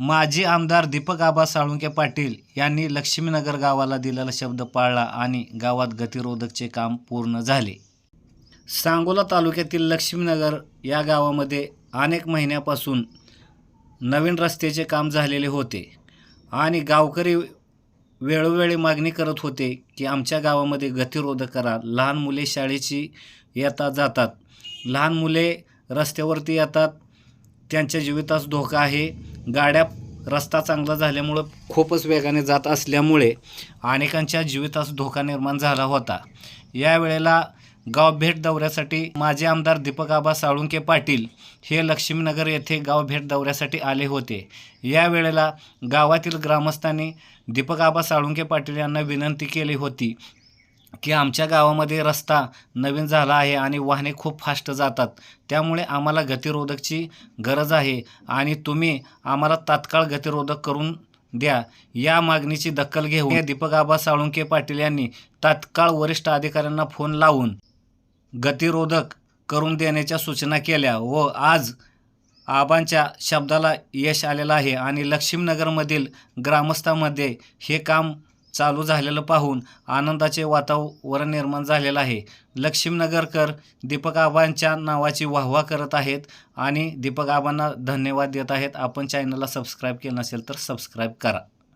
माजी आमदार दीपक आबा साळुंके पाटील यांनी लक्ष्मीनगर गावाला दिलेला शब्द पाळला आणि गावात गतिरोधकचे काम पूर्ण झाले. सांगोला तालुक्यातील लक्ष्मीनगर या गावामध्ये अनेक महिन्यापासून नवीन रस्त्याचे काम झालेले होते आणि गावकरी वेळोवेळी मागणी करत होते की आमच्या गावामध्ये गतिरोधक करा. लहान मुले शाळेची येतात जातात. लहान मुले रस्त्यावरती येतात. त्यांच्या जीवितास धोका आहे. गाड्या रस्ता चांगला झाल्यामुळं खूपच वेगाने जात असल्यामुळे अनेकांच्या जीवितास धोका निर्माण झाला होता. यावेळेला गाव भेट दौऱ्यासाठी माजी आमदार दीपक आबा साळुंके पाटील हे लक्ष्मीनगर येथे गाव भेट दौऱ्यासाठी आले होते. यावेळेला गावातील ग्रामस्थांनी दीपक आबा साळुंके पाटील यांना विनंती केली होती की आमच्या गावामध्ये रस्ता नवीन झाला आहे आणि वाहने खूप फास्ट जातात. त्यामुळे आम्हाला गतिरोधकची गरज आहे आणि तुम्ही आम्हाला तात्काळ गतिरोधक करून द्या. या मागणीची दखल घेऊन दीपक आबा साळुंके पाटील यांनी तात्काळ वरिष्ठ अधिकाऱ्यांना फोन लावून गतिरोधक करून देण्याच्या सूचना केल्या व आज आबांच्या शब्दाला यश आलेलं आहे आणि लक्ष्मीनगरमधील ग्रामस्थांमध्ये हे काम चालू झालेलं पाहून आनंदाचे वातावरण निर्माण झालेलं आहे. लक्ष्मीनगरकर दीपक आबांच्या नावाची वाहवा करत आहेत आणि दीपक आबांना धन्यवाद देत आहेत. आपण चॅनलला सबस्क्राईब केलं नसेल तर सबस्क्राईब करा.